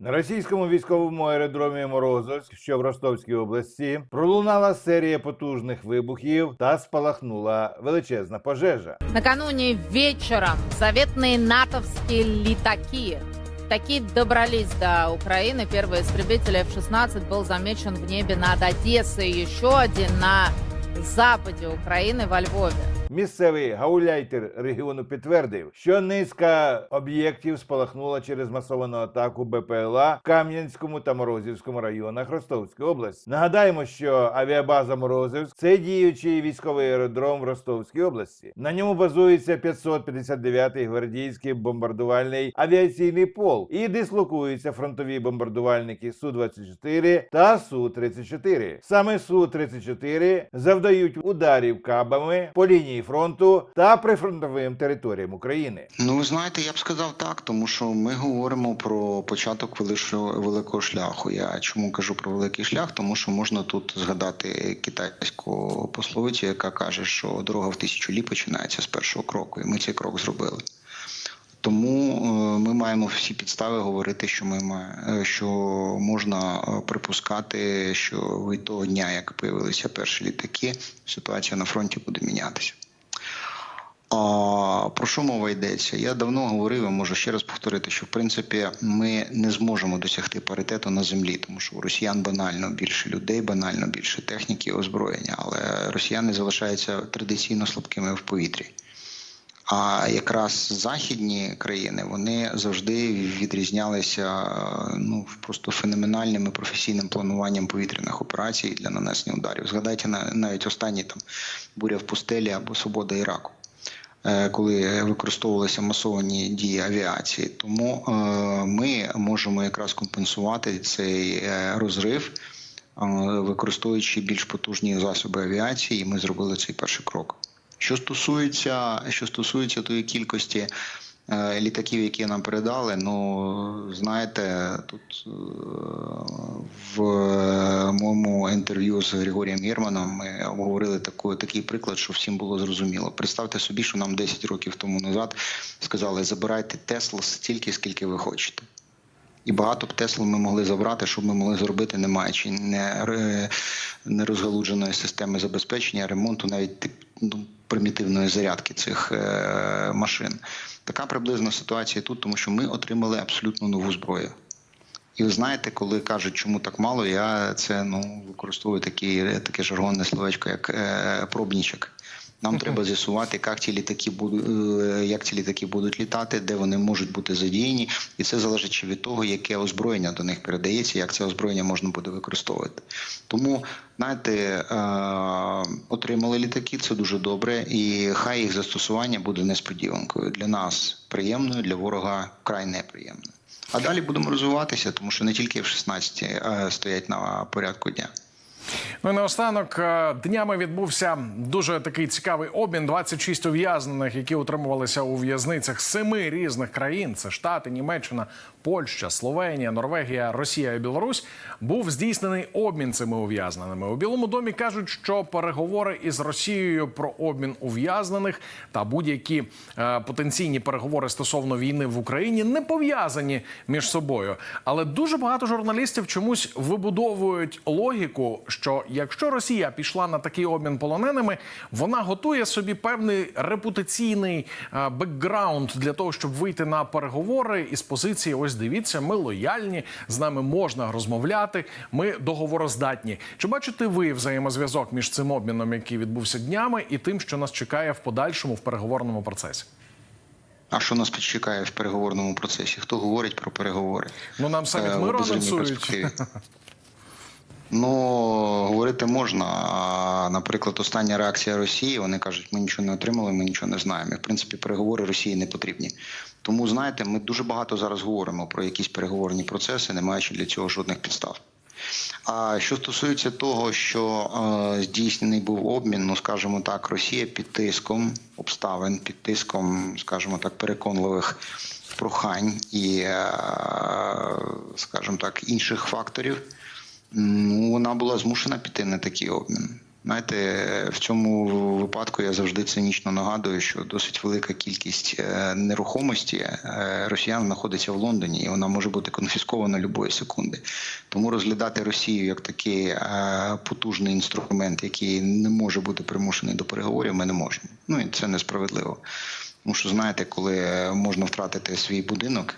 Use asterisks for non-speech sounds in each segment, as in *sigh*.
На російському військовому аеродромі Морозовськ, що в Ростовській області, пролунала серія потужних вибухів та спалахнула величезна пожежа. Накануне вечером заветные натовские летаки таки добрались до Украины. Первый истребитель F-16 был замечен в небе над Одессой, еще один на западе Украины во Львове. Місцевий гауляйтер регіону підтвердив, що низка об'єктів спалахнула через масовану атаку БПЛА в Кам'янському та Морозівському районах Ростовської області. Нагадаємо, що авіабаза Морозівськ це діючий військовий аеродром в Ростовській області. На ньому базується 559-й гвардійський бомбардувальний авіаційний пол і дислокуються фронтові бомбардувальники Су 24 та Су 34 Саме Су 34 завдають ударів кабами по лінії фронту та прифронтовим територіям України. Ну, ви знаєте, я б сказав так, тому що ми говоримо про початок великого, шляху. Я чому кажу про великий шлях? Тому що можна тут згадати китайську пословицю, яка каже, що дорога в тисячу лі починається з першого кроку, і ми цей крок зробили. Тому е, ми маємо всі підстави говорити, що ми ма- е, що можна е, припускати, що від того дня, як появилися перші літаки, ситуація на фронті буде мінятися. А, про що мова йдеться? Я давно говорив, а можу ще раз повторити, що в принципі ми не зможемо досягти паритету на землі, тому що у росіян банально більше людей, банально більше техніки і озброєння, але росіяни залишаються традиційно слабкими в повітрі. А якраз західні країни вони завжди відрізнялися ну просто феноменальним і професійним плануванням повітряних операцій для нанесення ударів. Згадайте на- навіть останні там буря в пустелі або свобода Іраку. Е, Коли використовувалися масовані дії авіації, тому е, ми можемо якраз компенсувати цей е, розрив, використовуючи більш потужні засоби авіації, і ми зробили цей перший крок. Що стосується, що стосується тої кількості літаків, які нам передали, ну знаєте, тут в інтерв'ю з Григорієм Германом ми обговорили таку, такий приклад, що всім було зрозуміло. Представте собі, що нам 10 років тому назад сказали: забирайте Тесла стільки, скільки ви хочете. І багато б Тесл ми могли забрати, щоб ми могли зробити, не маючи не, ре- не розгалудженої системи забезпечення, ремонту, навіть ну, примітивної зарядки цих е, машин. Така приблизна ситуація тут, тому що ми отримали абсолютно нову зброю. І ви знаєте, коли кажуть, чому так мало, я це ну використовую такі, таке жаргонне словечко, як е, пробнічок. Нам треба з'ясувати, як ці літаки будуть, е, як ці літаки будуть літати, де вони можуть бути задіяні, і це залежить від того, яке озброєння до них передається, як це озброєння можна буде використовувати. Тому знаєте, е, отримали літаки, це дуже добре, і хай їх застосування буде несподіванкою для нас приємною, для ворога вкрай неприємною. А далі будемо розвиватися, тому що не тільки F-16 е, стоять на порядку дня. Ну і наостанок е, днями відбувся дуже такий цікавий обмін. 26 ув'язнених, які утримувалися у в'язницях семи різних країн: це Штати, Німеччина, Польща, Словенія, Норвегія, Росія і Білорусь. Був здійснений обмін цими ув'язненими. У Білому домі кажуть, що переговори із Росією про обмін ув'язнених та будь-які е, потенційні переговори стосовно війни в Україні не пов'язані між собою. Але дуже багато журналістів чомусь вибудовують логіку, що якщо Росія пішла на такий обмін полоненими, вона готує собі певний репутаційний е, бекграунд для того, щоб вийти на переговори із позиції: ось дивіться, ми лояльні, з нами можна розмовляти, ми договороздатні. Чи бачите ви взаємозв'язок між цим обміном, який відбувся днями, і тим, що нас чекає в подальшому в переговорному процесі? А що нас чекає в переговорному процесі? Хто говорить про переговори? Ну нам саміт Е, миру анонсують. *laughs* Ну, говорити можна. А, наприклад, остання реакція Росії, вони кажуть, ми нічого не отримали, ми нічого не знаємо. І, в принципі, переговори Росії не потрібні. Тому, знаєте, ми дуже багато зараз говоримо про якісь переговорні процеси, не маючи для цього жодних підстав. А що стосується того, що е, здійснений був обмін, ну скажімо так, Росія під тиском обставин, під тиском, скажімо так, переконливих прохань і, е, скажімо так, інших факторів, вона була змушена піти на такий обмін. Знаєте, в цьому випадку я завжди цинічно нагадую, що досить велика кількість е, нерухомості е, росіян знаходиться в Лондоні, і вона може бути конфіскована любої секунди. Тому розглядати Росію як такий е, потужний інструмент, який не може бути примушений до переговорів, ми не можемо. Ну і це несправедливо. Тому що знаєте, коли можна втратити свій будинок,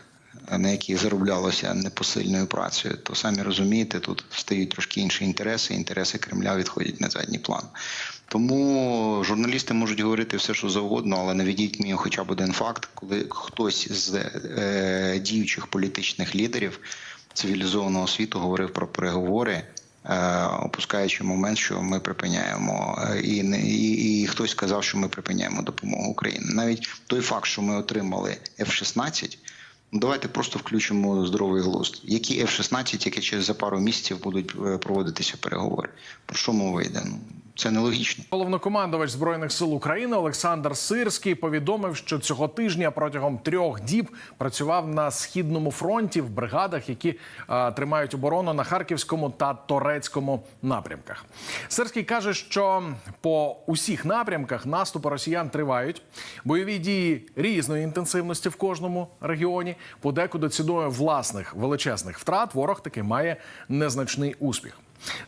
на який зароблялося непосильною працею, то самі розумієте, тут стають трошки інші інтереси. Інтереси Кремля відходять на задній план. Тому журналісти можуть говорити все, що завгодно, але наведіть мені хоча б один факт, коли хтось з е, діючих політичних лідерів цивілізованого світу говорив про переговори. е, Опускаючи момент, що ми припиняємо, е, і, і, і хтось сказав, що ми припиняємо допомогу Україні. Навіть той факт, що ми отримали F-16, Ну, Давайте просто включимо здоровий глузд. Які F-16, які через за пару місяців будуть е, проводитися переговори? Про що мова йде? Це нелогічно. Головнокомандувач збройних сил України Олександр Сирський повідомив, що цього тижня протягом трьох діб працював на східному фронті в бригадах, які е, тримають оборону на харківському та торецькому напрямках. Сирський каже, що по усіх напрямках наступи росіян тривають. Бойові дії різної інтенсивності в кожному регіоні. Подекуди ціною власних величезних втрат ворог таки має незначний успіх.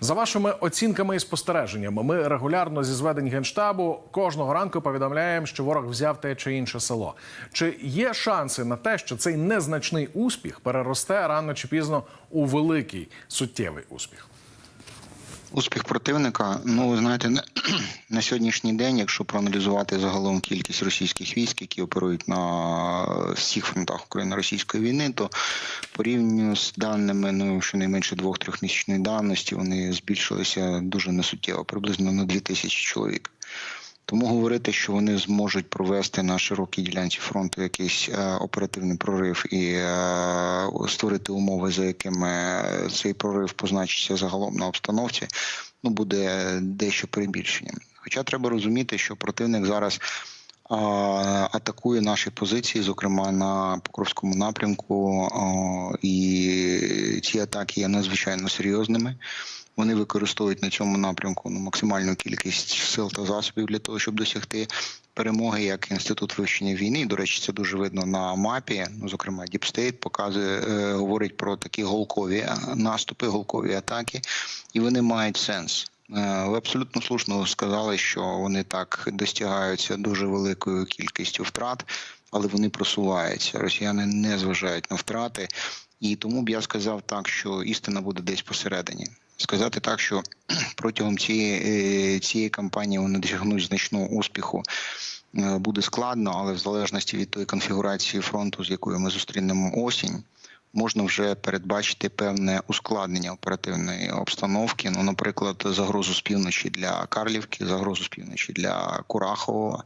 За вашими оцінками і спостереженнями, ми регулярно зі зведень генштабу кожного ранку повідомляємо, що ворог взяв те чи інше село. Чи є шанси на те, що цей незначний успіх переросте рано чи пізно у великий суттєвий успіх? Успіх противника. Ну ви знаєте, *clears throat* на, сьогоднішній день, якщо проаналізувати загалом кількість російських військ, які оперують на всіх фронтах україно-російської війни, то порівняно з даними, ну щонайменше двох-трьох місячної давності, вони збільшилися дуже несуттєво, приблизно на 2000 чоловік. Тому говорити, що вони зможуть провести на широкій ділянці фронту якийсь е, оперативний прорив і е, створити умови, за якими е, цей прорив позначиться загалом на обстановці, ну буде дещо перебільшенням. Хоча треба розуміти, що противник зараз атакує наші позиції, зокрема на Покровському напрямку, і ці атаки є надзвичайно серйозними. Вони використовують на цьому напрямку ну, максимальну кількість сил та засобів для того, щоб досягти перемоги, як інститут вивчення війни. До речі, це дуже видно на мапі. Ну, зокрема, State показує, е, говорить про такі голкові е, наступи, голкові атаки, і вони мають сенс. Е, Ви абсолютно слушно сказали, що вони так достигаються дуже великою кількістю втрат, але вони просуваються. Росіяни не зважають на втрати, і тому б я сказав так, що істина буде десь посередині. Сказати так, що *clears throat* протягом цієї, е, цієї кампанії вони досягнуть значного успіху. е, Буде складно, але в залежності від тої конфігурації фронту, з якою ми зустрінемо осінь, можна вже передбачити певне ускладнення оперативної обстановки. Ну, наприклад, загрозу з півночі для Карлівки, загрозу з півночі для Курахового,